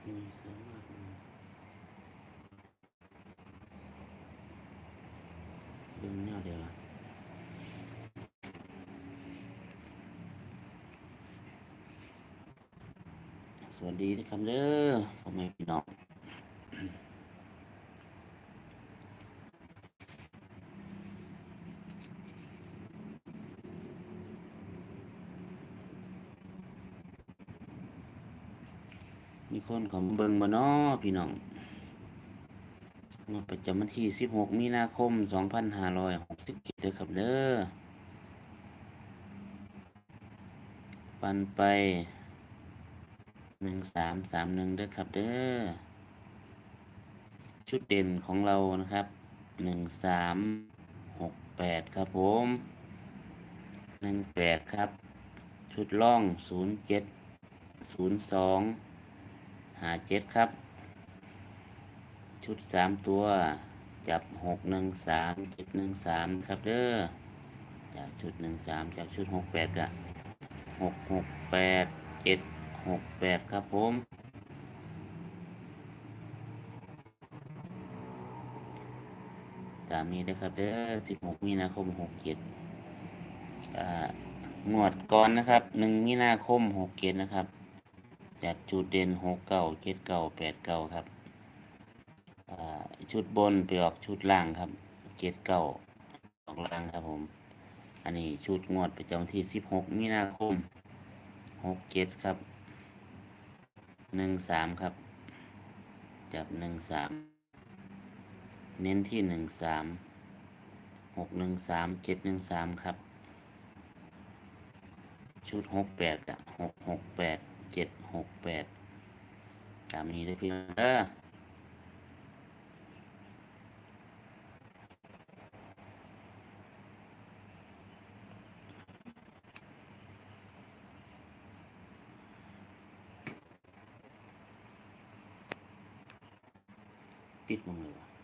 ขึ้น มีเสามากมายดึงเงแนวเดียวละสวัสดีนะครับเด้อพ่อแม่พี่น้อง มีคนของเบิงมาเนาะพี่น้องงวดประจำวันที่ 16 มีนาคม 2561เด้อครับเด้อ ปันไป 1331เด้อครับเด้อ ชุดเด่นของเรานะครับ 1368 ครับผม 18 ครับ ชุดล่อง 07 02หา เจ็ดครับ ชุดสามตัว จับหกหนึ่งสามเจ็ดหนึ่งสามครับเด้อจากชุดหนึ่งสามจากชุดหกแปดกะหกหกแปดเจ็ดหกแปดครับผมตามนี้นะครับเด้อสิบหกมีนาคมหกเจ็ดงวดก่อนนะครับหนึ่งมีนาคมหกเจ็ดนะครับ จากจุดเด่นหกเก้าเจ็ดเก้าแปดเก้าครับชุดบนไปออกชุดล่างครับเจ็ดเก้าออกล่างครับผม อันนี้ชุดงวดประจำวันที่สิบหกมีนาคมหกเจ็ดครับหนึ่งสามครับ จับหนึ่งสามเน้นที่หนึ่งสามหกหนึ่งสามเจ็ดหนึ่งสามครับ ชุดหกแปดอะหกหกแปด เจ็ดหกแปดตามนี้เลยพี่น้องเด้อปิดมึงเลยวะ